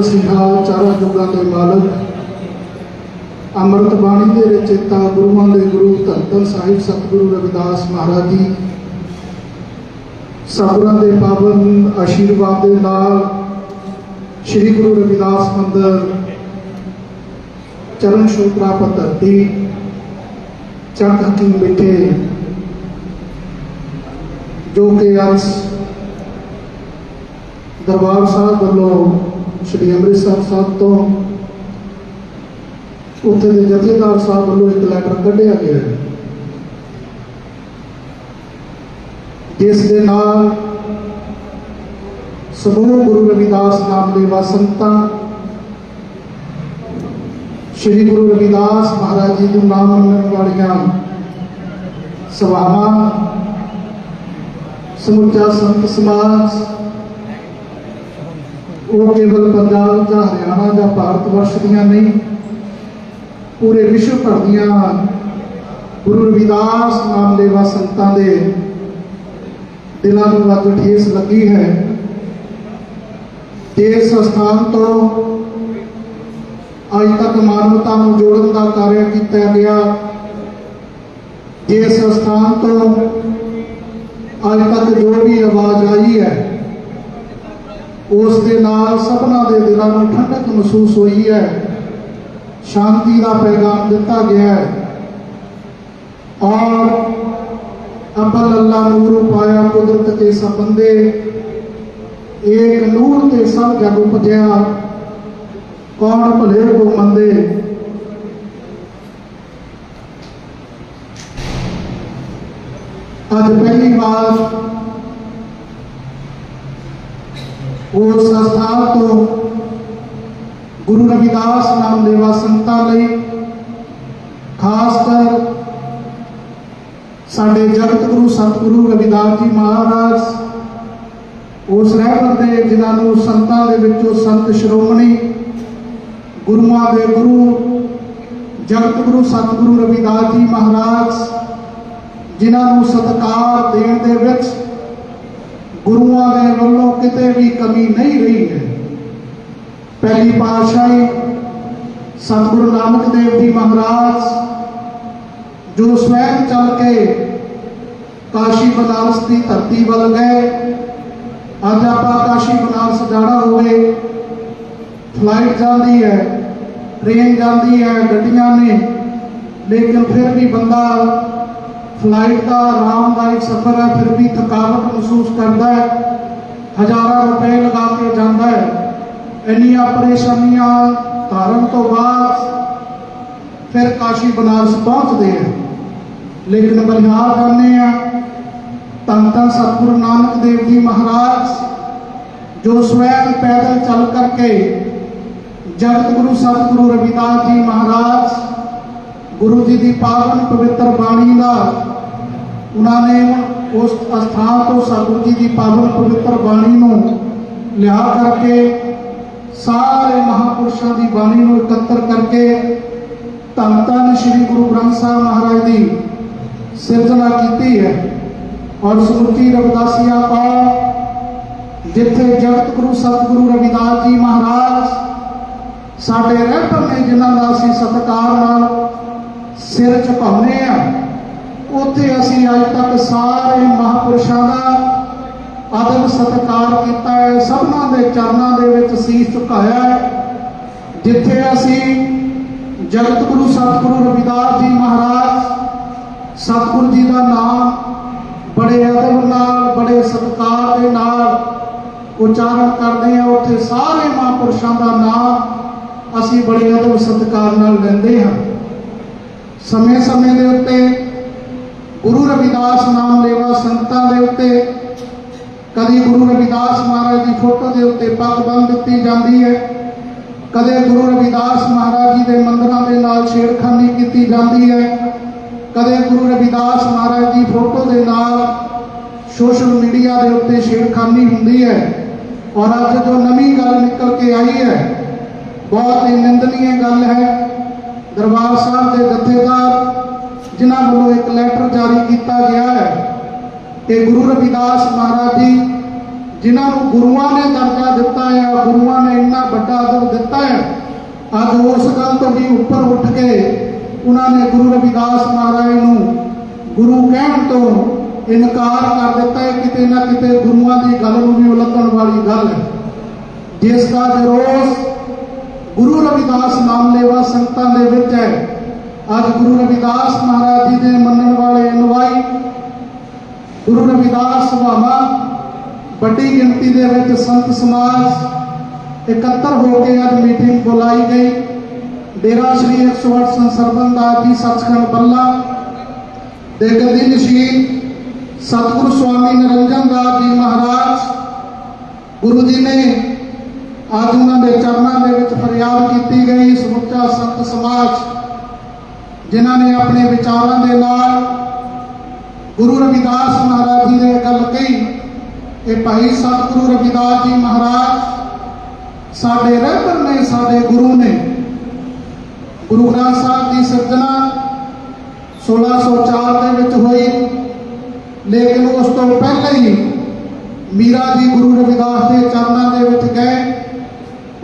ਗਰੀਬਾਂ ਦੇ ਮਸੀਹਾ ਜੁਗਾਂ ਦੇ ਮਾਲਕ। ਅੰਮ੍ਰਿਤ ਬਾਣੀ ਦੇ ਰਚੇਤਾ ਗੁਰੂਆਂ ਦੇ ਗੁਰੂ ਧੰਨ ਸਾਹਿਬ ਸਤਿਗੁਰੂ ਰਵਿਦਾਸ ਮਹਾਰਾਜ ਜੀ। ਸਤਿਗੁਰਾਂ ਦੇ ਪਾਵਨ ਆਸ਼ੀਰਵਾਦ ਦੇ ਨਾਲ ਸ੍ਰੀ ਗੁਰੂ ਰਵਿਦਾਸ ਮੰਦਰ ਚਰਨ ਛੋਹ ਪ੍ਰਾਪਤ ਦੀ ਚੜ੍ਹ ਹਕੀਮ ਬੈਠੇ ਜੋ ਕਿ ਅੱਜ ਦਰਬਾਰ ਸਾਹਿਬ ਵੱਲੋਂ ਸ਼੍ਰੀ ਅੰਮ੍ਰਿਤਸਰ ਸਾਹਿਬ ਤੋਂ ਉੱਥੇ ਦੇ ਜਥੇਦਾਰ ਸਾਹਿਬ ਵੱਲੋਂ ਇੱਕ ਲੈਟਰ ਕੱਢਿਆ ਗਿਆ ਹੈ। ਜਿਸ ਦੇ ਨਾਲ ਸਮੂਹ ਗੁਰੂ ਰਵਿਦਾਸ ਨਾਮ ਦੇ ਵਸੰਤਾਂ ਸ਼੍ਰੀ ਗੁਰੂ ਰਵਿਦਾਸ ਮਹਾਰਾਜ ਜੀ ਨੂੰ ਨਾਮ ਮੰਨਣ ਵਾਲੀਆਂ ਸਭਾਵਾਂ, ਸਮੁੱਚਾ ਸੰਤ ਸਮਾਜ ਉਹ ਕੇਵਲ ਪੰਜਾਬ ਜਾਂ ਹਰਿਆਣਾ ਜਾਂ ਭਾਰਤ ਵਰਸ਼ ਦੀਆਂ ਨਹੀਂ, ਪੂਰੇ ਵਿਸ਼ਵ ਭਰ ਦੀਆਂ ਗੁਰੂ ਰਵਿਦਾਸ ਨਾਮ ਦੇ ਸੰਤਾਂ ਦੇ ਦਿਲਾਂ ਨੂੰ ਅੱਜ ਠੇਸ ਲੱਗੀ ਹੈ ਤੇ ਇਸ ਸਥਾਨ ਤੋਂ ਅੱਜ ਤੱਕ ਮਾਨਵਤਾ ਨੂੰ ਜੋੜਨ ਦਾ ਕਾਰਜ ਕੀਤਾ ਗਿਆ। ਜਿਸ ਸਥਾਨ ਤੋਂ ਅੱਜ ਤੱਕ ਜੋ ਵੀ ਆਵਾਜ਼ ਆਈ ਹੈ ਉਸ ਦੇ ਨਾਲ ਸਭਨਾ ਦੇ ਦਿਲਾਂ ਨੂੰ ਠੰਡਕ ਮਹਿਸੂਸ ਹੋਈ ਹੈ। ਸ਼ਾਂਤੀ ਦਾ ਪੈਗਾਮ ਦਿੱਤਾ ਗਿਆ ਹੈ। ਔਰ ਅਬਲ ਅੱਲਾ ਨੂਰ ਪਾਇਆ ਕੁਦਰਤ ਕੇ ਸੰਬੰਧੇ ਏਕ ਨੂਰ ਤੇ ਸਭ ਜਗ ਉਪਜਿਆ। ਕੌਣ ਭਲੇ ਕੋ ਮੰਦੇ? ਅੱਜ ਪਹਿਲੀ ਵਾਰ ਉਸ ਸੰਸਥਾਨ ਤੋਂ ਗੁਰੂ ਰਵਿਦਾਸ ਨਾਮ ਦੇਵਾ ਸੰਤਾਂ ਲਈ ਖਾਸ ਕਰ ਸਾਡੇ ਜਗਤ ਗੁਰੂ ਸਤਿਗੁਰੂ ਰਵਿਦਾਸ ਜੀ ਮਹਾਰਾਜ, ਉਸ ਰਹਿਬਰ ਦੇ ਜਿਨ੍ਹਾਂ ਨੂੰ ਸੰਤਾਂ ਦੇ ਵਿੱਚੋਂ ਸੰਤ ਸ਼੍ਰੋਮਣੀ ਗੁਰੂਆਂ ਦੇ ਗੁਰੂ, ਜਗਤ ਗੁਰੂ ਸਤਿਗੁਰੂ ਰਵਿਦਾਸ ਜੀ ਮਹਾਰਾਜ, ਜਿਨ੍ਹਾਂ ਨੂੰ ਸਤਕਾਰ ਦੇਣ ਦੇ ਵਿੱਚ ਗੁਰੂਆਂ ਦੇ ਵੱਲੋਂ ਕਿਤੇ ਵੀ ਕਮੀ ਨਹੀਂ ਰਹੀ ਹੈ। ਪਹਿਲੀ ਪਾਤਸ਼ਾਹੀ ਸਤਿਗੁਰੂ ਨਾਨਕ ਦੇਵ ਜੀ ਮਹਾਰਾਜ ਜੋ ਸਵੈਂ ਚੱਲ ਕੇ ਕਾਸ਼ੀ ਬਨਾਰਸ ਦੀ ਧਰਤੀ ਵੱਲ ਗਏ, ਅੱਜ ਆਪਾਂ ਕਾਸ਼ੀ ਬਨਾਰਸ ਜਾਣਾ ਹੋਵੇ। ਫਲਾਈਟ ਜਾਂਦੀ ਹੈ ਟ੍ਰੇਨ ਜਾਂਦੀ ਹੈ, ਗੱਡੀਆਂ ਨੇ, ਲੇਕਿਨ ਫਿਰ ਵੀ ਬੰਦਾ ਫਲਾਈਟ ਦਾ ਆਰਾਮਦਾਇਕ ਸਫ਼ਰ ਹੈ, ਫਿਰ ਵੀ ਥਕਾਵਟ ਮਹਿਸੂਸ ਕਰਦਾ ਹੈ। ਹਜ਼ਾਰਾਂ ਰੁਪਏ ਲਗਾ ਕੇ ਜਾਂਦਾ ਹੈ। ਇੰਨੀਆਂ ਪਰੇਸ਼ਾਨੀਆਂ ਧਾਰਨ ਤੋਂ ਬਾਅਦ ਫਿਰ ਕਾਸ਼ੀ ਬਨਾਰਸ ਪਹੁੰਚਦੇ ਆ ਲੇਕਿਨ ਬਲਿਹਾਰ ਜਾਂਦੇ ਆ ਧੰਨ ਧੰਨ ਸਤਿਗੁਰੂ ਨਾਨਕ ਦੇਵ ਜੀ ਮਹਾਰਾਜ, ਜੋ ਸਵੈਂ ਪੈਦਲ ਚੱਲ ਕਰਕੇ ਜਗਤ ਗੁਰੂ ਸਤਿਗੁਰੂ ਰਵਿਦਾਸ ਜੀ ਮਹਾਰਾਜ, ਗੁਰੂ ਜੀ ਦੀ ਪਾਵਨ ਪਵਿੱਤਰ ਬਾਣੀ ਦਾ ਉਹਨਾਂ ਨੇ ਉਸ ਅਸਥਾਨ ਤੋਂ ਸਤਿਗੁਰੂ ਜੀ ਦੀ ਪਾਵਨ ਪਵਿੱਤਰ ਬਾਣੀ ਨੂੰ ਲਿਆ ਕਰਕੇ ਸਾਰੇ ਮਹਾਪੁਰਸ਼ਾਂ ਦੀ ਬਾਣੀ ਨੂੰ ਇਕੱਤਰ ਕਰਕੇ ਧੰਨ ਧੰਨ ਸ੍ਰੀ ਗੁਰੂ ਗ੍ਰੰਥ ਸਾਹਿਬ ਮਹਾਰਾਜ ਦੀ ਸਿਰਜਣਾ ਕੀਤੀ ਹੈ। ਔਰ ਸਮੁੱਚੀ ਰਵਿਦਾਸੀਆ ਕੌਮ ਜਿੱਥੇ ਜਗਤ ਗੁਰੂ ਸਤਿਗੁਰੂ ਰਵਿਦਾਸ ਜੀ ਮਹਾਰਾਜ ਸਾਡੇ ਰਹਿਬਰ ਨੇ ਜਿਨ੍ਹਾਂ ਦਾ ਅਸੀਂ ਸਤਿਕਾਰ ਨਾਲ ਸਿਰ ਝੁਕਾਉਂਦੇ ਆ ਉੱਥੇ ਅਸੀਂ ਅੱਜ ਤੱਕ ਸਾਰੇ ਮਹਾਪੁਰਸ਼ਾਂ ਦਾ ਆਦਰ ਸਤਿਕਾਰ ਕੀਤਾ ਹੈ। ਸਭਨਾਂ ਦੇ ਚਰਨਾਂ ਦੇ ਵਿੱਚ ਸੀਸ ਝੁਕਾਇਆ ਹੈ। ਜਿੱਥੇ ਅਸੀਂ ਜਗਤ ਗੁਰੂ ਸਤਿਗੁਰੂ ਰਵਿਦਾਸ ਜੀ ਮਹਾਰਾਜ ਸਤਿਗੁਰੂ ਜੀ ਦਾ ਨਾਮ ਬੜੇ ਅਦਬ ਨਾਲ, ਬੜੇ ਸਤਿਕਾਰ ਦੇ ਨਾਲ ਉਚਾਰਨ ਕਰਦੇ ਆ ਉੱਥੇ ਸਾਰੇ ਮਹਾਂਪੁਰਸ਼ਾਂ ਦਾ ਨਾਮ ਅਸੀਂ ਬੜੇ ਅਦਬ ਸਤਿਕਾਰ ਨਾਲ ਲੈਂਦੇ ਹਾਂ। ਸਮੇਂ-ਸਮੇਂ ਦੇ ਉੱਤੇ ਗੁਰੂ ਰਵਿਦਾਸ ਨਾਮ ਲੇਵਾ ਸੰਤਾਂ ਦੇ ਉੱਤੇ। ਕਦੀ ਗੁਰੂ ਰਵਿਦਾਸ ਮਹਾਰਾਜ ਦੀ ਫੋਟੋ ਦੇ ਉੱਤੇ ਪੱਗ ਬੰਨ੍ਹ ਦਿੱਤੀ ਜਾਂਦੀ ਹੈ। ਕਦੇ ਗੁਰੂ ਰਵਿਦਾਸ ਮਹਾਰਾਜ ਜੀ ਦੇ ਮੰਦਰਾਂ ਦੇ ਨਾਲ ਛੇੜਖਾਨੀ ਕੀਤੀ ਜਾਂਦੀ ਹੈ। ਕਦੇ ਗੁਰੂ ਰਵਿਦਾਸ ਮਹਾਰਾਜ ਦੀ ਫੋਟੋ ਦੇ ਨਾਲ ਸੋਸ਼ਲ ਮੀਡੀਆ ਦੇ ਉੱਤੇ ਛੇੜਖਾਨੀ ਹੁੰਦੀ ਹੈ। ਔਰ ਅੱਜ ਜੋ ਨਵੀਂ ਗੱਲ ਨਿਕਲ ਕੇ ਆਈ ਹੈ, ਬਹੁਤ ਹੀ ਨਿੰਦਨੀय ਗੱਲ ਹੈ। ਦਰਬਾਰ ਸਾਹਿਬ ਦੇ ਜਥੇਦਾਰ ਜਿਨ੍ਹਾਂ ਵੱਲੋਂ ਇੱਕ ਲੈਟਰ ਜਾਰੀ ਕੀਤਾ ਗਿਆ ਹੈ ਕਿ ਗੁਰੂ ਰਵਿਦਾਸ ਮਹਾਰਾਜ ਜੀ, ਜਿਨ੍ਹਾਂ ਨੂੰ ਗੁਰੂਆਂ ਨੇ ਦਰਜਾ ਦਿੱਤਾ ਹੈ ਗੁਰੂਆਂ ਨੇ ਇੰਨਾ ਵੱਡਾ ਅਦਰ ਦਿੱਤਾ ਹੈ, ਅੱਜ ਉਸ ਗੱਲ ਤੋਂ ਵੀ ਉੱਪਰ ਉੱਠ ਕੇ ਉਹਨਾਂ ਨੇ ਗੁਰੂ ਰਵਿਦਾਸ ਮਹਾਰਾਜ ਨੂੰ ਗੁਰੂ ਕਹਿਣ ਤੋਂ ਇਨਕਾਰ ਕਰ ਦਿੱਤਾ ਹੈ, ਕਿਤੇ ਨਾ ਕਿਤੇ ਗੁਰੂਆਂ ਦੀ ਗੱਲ ਨੂੰ ਵੀ ਉਲਟਣ ਵਾਲੀ ਗੱਲ ਹੈ। ਜਿਸ ਦਾ ਜਰੋਸ ਗੁਰੂ ਰਵਿਦਾਸ ਨਾਮਲੇਵਾ ਸੰਗਤਾਂ ਦੇ ਵਿੱਚ ਹੈ। ਅੱਜ ਗੁਰੂ ਰਵਿਦਾਸ ਮਹਾਰਾਜ ਜੀ ਦੇ ਮੰਨਣ ਵਾਲੇ ਅਨੁਵਾਈ ਗੁਰੂ ਰਵਿਦਾਸ ਸਭਾਵਾਂ ਵੱਡੀ ਗਿਣਤੀ ਦੇ ਵਿੱਚ ਸੰਤ ਸਮਾਜ ਇਕੱਤਰ ਹੋ ਕੇ ਅੱਜ ਮੀਟਿੰਗ ਬੁਲਾਈ ਗਈ। ਡੇਰਾ ਸ਼੍ਰੀ 108 ਸੰਸਰਬਨ ਦਾਸ ਜੀ ਸੱਚਖੰਡ ਬੱਲਾ ਦੇ ਗੱਦੀ ਨਸ਼ੀਨ ਸਤਿਗੁਰੂ ਸਵਾਮੀ ਨਿਰੰਜਨ ਦਾਸ ਜੀ ਮਹਾਰਾਜ ਗੁਰੂ ਜੀ ਨੇ ਅੱਜ ਉਹਨਾਂ ਦੇ ਚਰਨਾਂ ਦੇ ਵਿੱਚ ਫਰਿਆਦ ਕੀਤੀ ਗਈ। ਸਮੁੱਚਾ ਸੰਤ ਸਮਾਜ ਜਿਨ੍ਹਾਂ ਨੇ ਆਪਣੇ ਵਿਚਾਰਾਂ ਦੇ ਨਾਲ ਗੁਰੂ ਰਵਿਦਾਸ ਮਹਾਰਾਜ ਜੀ ਨੇ ਗੱਲ ਕਹੀ ਕਿ ਭਾਈ ਸਤਿਗੁਰੂ ਰਵਿਦਾਸ ਜੀ ਮਹਾਰਾਜ, ਸਾਡੇ ਰਹਿਬਰ ਨੇ, ਸਾਡੇ ਗੁਰੂ ਨੇ ਗੁਰੂ ਗ੍ਰੰਥ ਸਾਹਿਬ ਦੀ ਸਿਰਜਣਾ 1604 ਦੇ ਵਿੱਚ ਹੋਈ। ਲੇਕਿਨ ਉਸ ਤੋਂ ਪਹਿਲਾਂ ਹੀ ਮੀਰਾ ਜੀ ਗੁਰੂ ਰਵਿਦਾਸ ਦੇ ਚਰਨਾਂ ਦੇ ਵਿੱਚ ਗਏ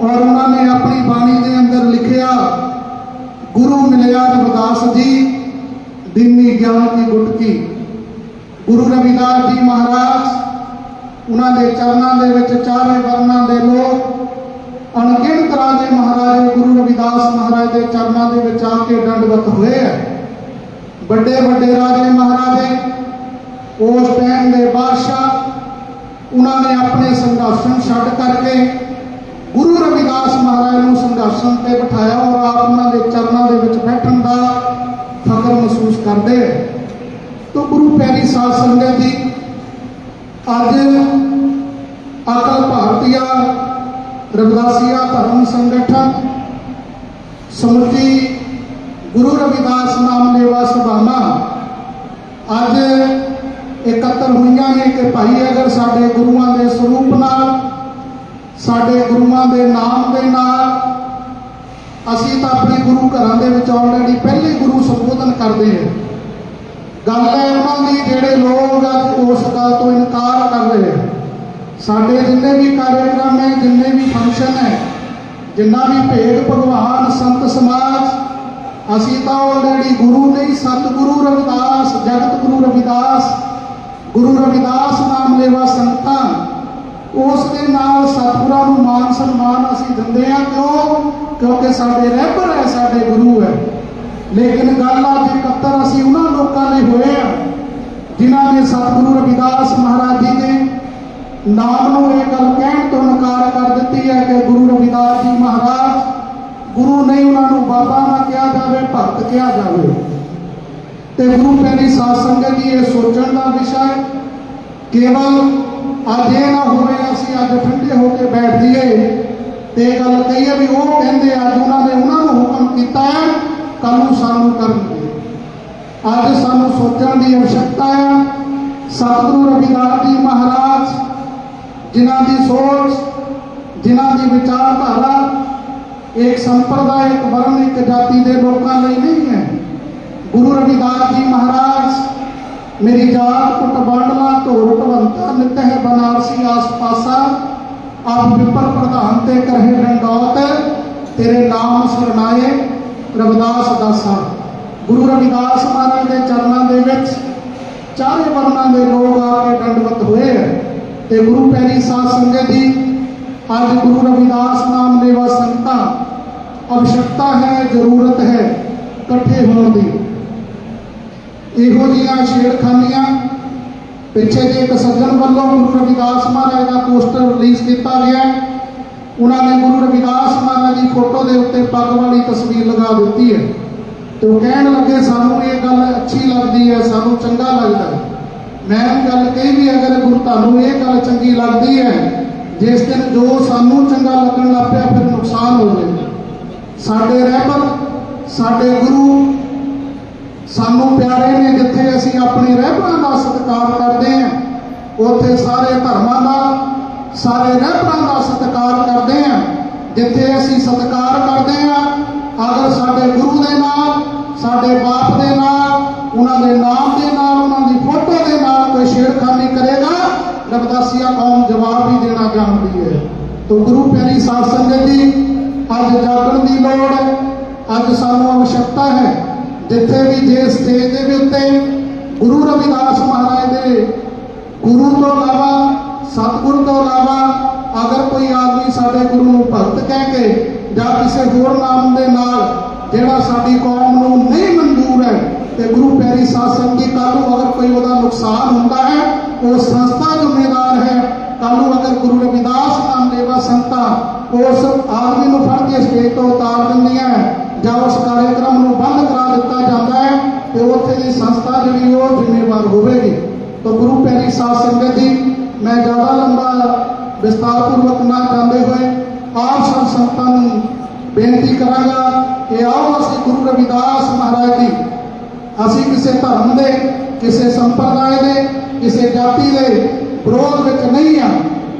ਔਰ ਉਹਨਾਂ ਨੇ ਆਪਣੀ ਬਾਣੀ ਦੇ ਅੰਦਰ ਲਿਖਿਆ ਗੁਰੂ ਮਿਲਿਆ ਰਵਿਦਾਸ ਜੀ, ਦੀਨੀ ਗਿਆਨ ਕੀ ਗੁਰੂ ਰਵਿਦਾਸ ਜੀ ਮਹਾਰਾਜ, ਉਹਨਾਂ ਦੇ ਚਰਨਾਂ ਦੇ ਵਿੱਚ ਚਾਰੇ ਵਰਨਾਂ ਦੇ ਲੋਕ, ਅਣਗਿਣਤ ਤਰ੍ਹਾਂ ਦੇ ਮਹਾਰਾਜ ਗੁਰੂ ਰਵਿਦਾਸ ਮਹਾਰਾਜ ਦੇ ਚਰਨਾਂ ਦੇ ਵਿੱਚ ਆ ਕੇ ਡੰਡਵਤ ਹੋਏ ਆ। ਵੱਡੇ ਵੱਡੇ ਰਾਜੇ ਮਹਾਰਾਜੇ, ਉਸ ਟਾਈਮ ਦੇ ਬਾਦਸ਼ਾਹ, ਉਹਨਾਂ ਨੇ ਆਪਣੇ ਸੰਘਰਸ਼ਣ ਛੱਡ ਕਰਕੇ ਗੁਰੂ ਰਵਿਦਾਸ ਮਹਾਰਾਜ ਨੂੰ ਸੰਘਰਸ਼ਣ ਤੇ ਬਿਠਾਇਆ ਔਰ ਆਪ ਉਹਨਾਂ ਦੇ ਚਰਨਾਂ ਦੇ ਵਿੱਚ ਬੈਠਣ ਦਾ ਫਖਰ ਮਹਿਸੂਸ ਕਰਦੇ ਆ। ਤੋ ਗੁਰੂ ਪਿਆਰੀ ਸਾਧ ਸੰਗਤ ਜੀ, ਅੱਜ ਅਕਲ ਭਾਰਤੀਆ ਰਵਿਦਾਸੀਆ ਧਰਮ ਸੰਗਠਨ ਸਮੁੱਚੀ ਗੁਰੂ ਰਵਿਦਾਸ ਨਾਮ ਲੇਵਾ ਸਭਾਵਾਂ ਅੱਜ ਇਕੱਤਰ ਹੋਈਆਂ ਨੇ ਕਿ ਭਾਈ ਅਗਰ ਸਾਡੇ ਗੁਰੂਆਂ ਦੇ ਸਰੂਪ ਨਾਲ ਸਾਡੇ ਗੁਰੂਆਂ ਦੇ ਨਾਮ ਦੇ ਨਾਲ ਅਸੀਂ ਤਾਂ ਆਪਣੇ ਗੁਰੂ ਘਰਾਂ ਦੇ ਵਿੱਚ ਆਲਰੇਡੀ ਪਹਿਲੇ ਗੁਰੂ ਸੰਬੋਧਨ ਕਰਦੇ ਹਾਂ। ਗੱਲ ਹੈ ਉਹਨਾਂ ਦੀ ਜਿਹੜੇ ਲੋਕ ਅੱਜ ਉਸ ਗੱਲ ਤੋਂ ਇਨਕਾਰ ਕਰ ਰਹੇ ਹਨ ਸਾਡੇ ਜਿੰਨੇ ਵੀ ਕਾਰਜਕ੍ਰਮ ਹੈ, ਜਿੰਨੇ ਵੀ ਫੰਕਸ਼ਨ ਹੈ, ਜਿੰਨਾ ਵੀ ਭੇਦ ਭਗਵਾਨ, ਸੰਤ ਸਮਾਜ, ਅਸੀਂ ਤਾਂ ਆਲਰੇਡੀ ਗੁਰੂ ਨਹੀਂ, ਸਤਿਗੁਰੂ ਰਵਿਦਾਸ, ਜਗਤ ਗੁਰੂ ਰਵਿਦਾਸ ਗੁਰੂ ਰਵਿਦਾਸ ਨਾਮ ਲੈਵਾ ਸੰਤਾਂ ਉਸ ਦੇ ਨਾਲ ਸਤਿਗੁਰਾਂ ਨੂੰ ਮਾਨ ਸਨਮਾਨ ਅਸੀਂ ਦਿੰਦੇ ਹਾਂ ਕਿਉਂ? ਕਿਉਂਕਿ ਸਾਡੇ ਰਹਿਬਰ ਹੈ, ਸਾਡੇ ਗੁਰੂ ਹੈ। ਲੇਕਿਨ ਗੱਲ ਅੱਜ ਇਕੱਤਰ ਅਸੀਂ ਉਹਨਾਂ ਲੋਕਾਂ ਲਈ ਹੋਏ ਆ ਜਿਨ੍ਹਾਂ ਨੇ ਸਤਿਗੁਰੂ ਰਵਿਦਾਸ ਮਹਾਰਾਜ ਜੀ ਦੇ ਨਾਮ ਨੂੰ ਇਹ ਗੱਲ ਕਹਿਣ ਤੋਂ ਇਨਕਾਰ ਕਰ ਦਿੱਤੀ ਹੈ ਕਿ ਗੁਰੂ ਰਵਿਦਾਸ ਜੀ ਮਹਾਰਾਜ, ਗੁਰੂ ਨਹੀਂ ਉਹਨਾਂ ਨੂੰ ਬਾਬਾ ਨਾ ਕਿਹਾ ਜਾਵੇ, ਭਗਤ ਕਿਹਾ ਜਾਵੇ। ਤੇ ਗੁਰੂ ਪਿਆਰੀ ਸਾਧ ਸੰਗਤ ਜੀ, ਇਹ ਸੋਚਣ ਦਾ ਵਿਸ਼ਾ ਹੈ ਕੇਵਲ ਅੱਜ ਇਹ ਨਾ ਹੋਵੇ ਅਸੀਂ ਅੱਜ ਠੰਡੇ ਹੋ ਕੇ ਬੈਠ ਜਾਈਏ ਤੇ ਇਹ ਗੱਲ ਕਹੀਏ ਵੀ ਉਹ ਕਹਿੰਦੇ ਅੱਜ ਉਹਨਾਂ ਨੇ ਉਹਨਾਂ ਨੂੰ ਹੁਕਮ ਕੀਤਾ ਹੈ ਕੱਲ ਨੂੰ ਸਾਨੂੰ ਕਰਨਗੇ ਅੱਜ ਸਾਨੂੰ ਸੋਚਣ ਦੀ ਆਵਸ਼ਕਤਾ ਹੈ। ਸਤਿਗੁਰੂ ਰਵਿਦਾਸ ਜੀ ਮਹਾਰਾਜ, ਜਿਨ੍ਹਾਂ ਦੀ ਸੋਚ, ਜਿਨ੍ਹਾਂ ਦੀ ਵਿਚਾਰਧਾਰਾ ਇੱਕ ਸੰਪਰਦਾਇਕ ਵਰਨ ਇੱਕ ਜਾਤੀ ਦੇ ਲੋਕਾਂ ਲਈ ਨਹੀਂ ਹੈ। ਗੁਰੂ ਰਵਿਦਾਸ ਜੀ ਮਹਾਰਾਜ, ਮੇਰੀ ਜਾਤ ਕੁਟ ਬਾਂਡਲਾ, ਢੋਲ ਢਵੰਤਾ ਨਿਤ ਹੈ ਬਨਾਰਸੀ ਆਸ ਪਾਸਾ ਆਪ ਵਿਪਰ ਪ੍ਰਧਾਨ ਤੇ ਕਰਹਿ ਡੰਡੌਤ ਤੇਰੇ ਨਾਮ ਸਰਨਾਏ ਰਵਿਦਾਸ ਦਾਸਾ ਗੁਰੂ ਰਵਿਦਾਸ ਮਹਾਰਾਜ ਦੇ ਚਰਨਾਂ ਦੇ ਵਿੱਚ ਚਾਰੇ ਵਰਨਾਂ ਦੇ ਲੋਕ ਆ ਕੇ ਦੰਡਵਤ ਹੋਏ ਹੈ ਤੇ ਗੁਰੂ ਪਿਆਰੀ ਸਾਧ ਸੰਗਤ ਜੀ ਅੱਜ ਗੁਰੂ ਰਵਿਦਾਸ ਨਾਮ ਲੈਵਾ ਸੰਗਤਾਂ आवश्यकता ਹੈ ਜ਼ਰੂਰਤ ਹੈ ਇਕੱਠੇ ਹੋਣ ਦੀ ਇਹੋ ਜਿਹੀਆਂ ਛੇੜਖਾਨੀਆਂ ਪਿੱਛੇ ਜੇ ਇੱਕ ਸੱਜਣ ਵੱਲੋਂ ਗੁਰੂ ਰਵਿਦਾਸ ਮਹਾਰਾਜ ਦਾ ਪੋਸਟਰ ਰਿਲੀਜ਼ ਕੀਤਾ ਗਿਆ ਉਹਨਾਂ ਨੇ ਗੁਰੂ ਰਵਿਦਾਸ ਮਹਾਰਾਜ ਦੀ ਫੋਟੋ ਦੇ ਉੱਤੇ ਪੱਗ ਵਾਲੀ ਤਸਵੀਰ ਲਗਾ ਦਿੱਤੀ ਹੈ। ਤੇ ਉਹ ਕਹਿਣ ਲੱਗੇ, ਸਾਨੂੰ ਇਹ ਗੱਲ ਅੱਛੀ ਲੱਗਦੀ ਹੈ, ਸਾਨੂੰ ਚੰਗਾ ਲੱਗਦਾ ਹੈ। ਮੈਂ ਇਹ ਗੱਲ ਕਹੀ ਵੀ ਅਗਰ ਗੁਰੂ ਤੁਹਾਨੂੰ ਇਹ ਗੱਲ ਚੰਗੀ ਲੱਗਦੀ ਹੈ, ਜਿਸ ਦਿਨ ਜੋ ਸਾਨੂੰ ਚੰਗਾ ਲੱਗਣ ਲੱਗ ਪਿਆ, ਫਿਰ ਨੁਕਸਾਨ ਹੋ ਜਾਏਗਾ। ਸਾਡੇ ਰਹਿਬਰ ਸਾਡੇ ਗੁਰੂ ਸਾਨੂੰ ਪਿਆਰੇ ਨੇ ਜਿੱਥੇ ਅਸੀਂ ਆਪਣੇ ਰਹਿਬਰਾਂ ਦਾ ਸਤਿਕਾਰ ਕਰਦੇ ਹਾਂ, ਉੱਥੇ ਸਾਰੇ ਧਰਮਾਂ ਦਾ, ਸਾਰੇ ਰਹਿਬਰਾਂ ਦਾ ਸਤਿਕਾਰ ਕਰਦੇ ਹਾਂ, ਜਿੱਥੇ ਅਸੀਂ ਸਤਿਕਾਰ ਕਰਦੇ ਹਾਂ, ਅਗਰ ਸਾਡੇ ਗੁਰੂ ਦੇ ਨਾਲ, ਸਾਡੇ ਬਾਪ ਦੇ ਨਾਲ, ਉਹਨਾਂ ਦੇ ਨਾਮ ਦੇ ਨਾਲ, ਉਹਨਾਂ ਦੀ ਫੋਟੋ ਦੇ ਨਾਲ ਕੋਈ ਛੇੜਖਾਨੀ ਕਰੇਗਾ, ਰਬਦਾਸੀਆ ਕੌਮ ਜਵਾਬ ਵੀ ਦੇਣਾ ਚਾਹੁੰਦੀ ਹੈ। ਤੋ ਗੁਰੂ ਪਿਆਰੀ ਸਾਧ ਸੰਗਤ ਜੀ, ਅੱਜ ਜਾਗਣ ਦੀ ਲੋੜ ਹੈ ਅੱਜ ਸਾਨੂੰ ਆਵਸ਼ਕਤਾ ਹੈ। ਜਿੱਥੇ ਵੀ ਜੇ ਸਟੇਜ ਦੇ ਉੱਤੇ ਗੁਰੂ ਰਵਿਦਾਸ ਮਹਾਰਾਜ ਦੇ ਗੁਰੂ ਤੋਂ ਇਲਾਵਾ, ਸਤਿਗੁਰੂ ਤੋਂ ਇਲਾਵਾ ਅਗਰ ਕੋਈ ਆਦਮੀ ਸਾਡੇ ਗੁਰੂ ਨੂੰ ਭਗਤ ਕਹਿ ਕੇ ਜਾਂ ਕਿਸੇ ਹੋਰ ਨਾਮ ਦੇ ਨਾਲ ਜਿਹੜਾ ਸਾਡੀ ਕੌਮ ਨੂੰ ਨਹੀਂ ਮਨਜ਼ੂਰ ਹੈ ਤੇ ਗੁਰੂ ਪਿਆਰੀ ਸਾਧ ਸੰਗਤ ਜੀ ਕੱਲ੍ਹ ਨੂੰ ਅਗਰ ਕੋਈ ਉਹਦਾ ਨੁਕਸਾਨ ਹੁੰਦਾ ਹੈ, ਉਹ ਸੰਸਥਾ ਜ਼ਿੰਮੇਦਾਰ ਹੈ, ਕੱਲ੍ਹ ਨੂੰ ਅਗਰ ਗੁਰੂ ਰਵਿਦਾਸ ਨਾਮ ਲੇਵਾ ਸੰਤਾਂ ਉਸ ਆਦਮੀ ਨੂੰ ਫੜ ਕੇ ਸਟੇਜ ਤੋਂ ਉਤਾਰ ਦਿੰਦੀਆਂ ਹੈ ਜਾਂ ਉਸ ਕਾਰਜਕ੍ਰਮ ਨੂੰ ਬੰਦ ਕਰਾ ਦਿੱਤਾ ਜਾਂਦਾ ਹੈ ਤੇ ਉੱਥੇ ਦੀ ਸੰਸਥਾ ਜਿਹੜੀ ਉਹ ਜ਼ਿੰਮੇਵਾਰ ਹੋਵੇਗੀ। ਤਾਂ ਗੁਰੂ ਪਿਆਰੀ ਸਾਧ ਸੰਗਤ ਜੀ, ਮੈਂ ਜ਼ਿਆਦਾ ਲੰਬਾ ਵਿਸਤਾਰਪੂਰਵਕ ਨਾ ਜਾਂਦੇ ਹੋਏ ਆਪ ਸਭ ਸੰਤਾਂ ਨੂੰ ਬੇਨਤੀ ਕਰਾਂਗਾ ਕਿ ਆਓ ਅਸੀਂ ਗੁਰੂ ਰਵਿਦਾਸ ਮਹਾਰਾਜ ਜੀ, ਅਸੀਂ ਕਿਸੇ ਧਰਮ ਦੇ, ਕਿਸੇ ਸੰਪਰਦਾਇ ਦੇ, ਕਿਸੇ ਜਾਤੀ ਦੇ ਵਿਰੋਧ ਵਿੱਚ ਨਹੀਂ ਆ।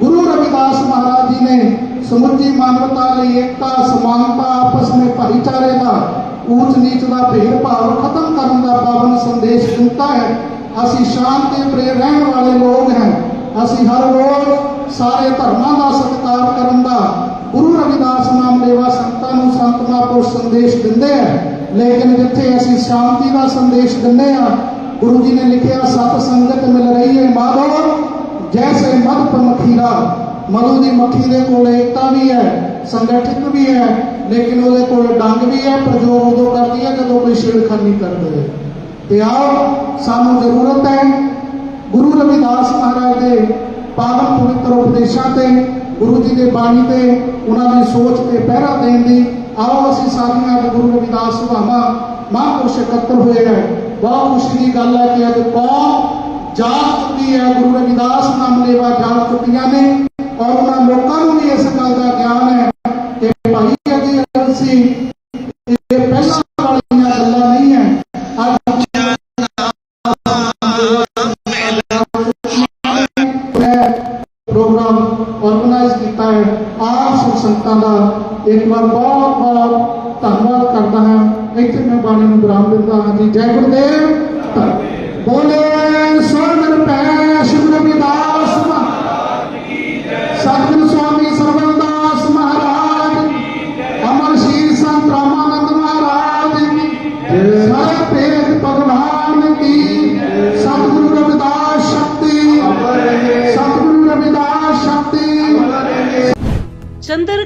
ਗੁਰੂ ਰਵਿਦਾਸ ਮਹਾਰਾਜ ਜੀ ਨੇ ਸਮੁੱਚੀ ਮਾਨਵਤਾ ਲਈ ਏਕਤਾ, ਸਮਾਨਤਾ ਆਪਸ ਵਿੱਚ ਭਾਈਚਾਰੇ ਦਾ ਊਚ ਨੀਚ ਦਾ ਭੇਦਭਾਵ ਖਤਮ ਕਰਨ ਦਾ ਪਾਵਨ ਸੰਦੇਸ਼ ਦਿੱਤਾ ਹੈ। ਅਸੀਂ ਸ਼ਾਂਤੀ ਪ੍ਰਿय ਰਹਿਣ ਵਾਲੇ ਲੋਕ ਹਾਂ। ਅਸੀਂ ਹਰ ਰੋਜ਼ ਸਾਰੇ ਧਰਮਾਂ ਦਾ ਸਤਿਕਾਰ ਕਰਨ ਦਾ ਗੁਰੂ ਰਵਿਦਾਸ ਨਾਮ ਲੇਵਾ ਸੰਤਾਂ ਨੂੰ ਸੰਤ ਮਹਾਂਪੁਰਸ਼ ਸੰਦੇਸ਼ ਦਿੰਦੇ ਆ ਲੇਕਿਨ ਜਿੱਥੇ ਅਸੀਂ ਸ਼ਾਂਤੀ ਦਾ ਸੰਦੇਸ਼ ਦਿੰਦੇ ਆ ਗੁਰੂ ਜੀ ਨੇ ਲਿਖਿਆ, ਸਤ ਸੰਗਤ ਮਿਲ ਰਹੀ ਹੈ ਮਾਧੋ, ਜੈਸੇ ਮਦ ਪਮਖੀਰਾ ਮਧੂ ਦੀ ਮੱਖੀ ਦੇ ਕੋਲ ਏਕਤਾ ਵੀ ਹੈ, ਸੰਗਠਿਤ ਵੀ ਹੈ, ਲੇਕਿਨ ਉਹਦੇ ਕੋਲ ਡੰਗ ਵੀ ਹੈ ਪ੍ਰਯੋਗ ਉਦੋਂ ਕਰਦੀ ਹੈ, ਜਦੋਂ ਕੋਈ ਛੇੜਖਾਨੀ ਕਰਦੇ ਹੈ ਤੇ ਆਓ ਸਾਨੂੰ ਜ਼ਰੂਰਤ ਹੈ। ਗੁਰੂ ਰਵਿਦਾਸ ਮਹਾਰਾਜ ਦੇ ਪਾਵਨ ਪਵਿੱਤਰ ਉਪਦੇਸ਼ਾਂ ਤੇ, ਗੁਰੂ ਜੀ ਦੇ ਬਾਣੀ ਤੇ, ਉਹਨਾਂ ਦੀ ਸੋਚ ਤੇ ਪਹਿਰਾ ਦੇਣ ਦੀ, ਆਓ ਅਸੀਂ ਸਾਰੀਆਂ ਗੁਰੂ ਰਵਿਦਾਸ ਸੁਭਾਵਾਂ ਮਹਾਂਪੁਰਸ਼ ਇਕੱਤਰ ਹੋਏ ਹੈ। ਬਹੁਤ ਖੁਸ਼ੀ ਦੀ ਗੱਲ ਹੈ ਕਿ ਅੱਜ ਕੌਮ ਜਾਗ ਚੁੱਕੀ ਹੈ। ਗੁਰੂ ਰਵਿਦਾਸ ਨਾਮ ਲੇਵਾ ਜਾਗ ਚੁੱਕੀਆਂ ਨੇ। ਔਰ ਉਹਨਾਂ ਲੋਕਾਂ ਨੂੰ ਵੀ ਇਸ ਗੱਲ ਦਾ ਗਿਆਨ ਹੈ ਕਿ ਭਾਈ ਅਜੇ ਅਸੀਂ ਇਹ ਪਹਿਲਾਂ ਵਾਲੀਆਂ ਗੱਲਾਂ ਨਹੀਂ ਹੈ ਅੱਜ ਮੈਂ ਪ੍ਰੋਗਰਾਮ ਆਰਗੇਨਾਈਜ਼ ਕੀਤਾ ਹੈ ਆਪ ਸਭ ਸੰਗਤਾਂ ਦਾ ਇੱਕ ਵਾਰ ਬਹੁਤ ਬਹੁਤ ਧੰਨਵਾਦ ਕਰਦਾ ਹਾਂ ਇੱਥੇ ਮੈਂ ਬਾਣੀ ਨੂੰ ਵਿਰਾਮ ਦਿੰਦਾ ਹਾਂ ਜੀ ਜੈ ਗੁਰਦੇਵ ਧੰਨ- ਬੋਲੇ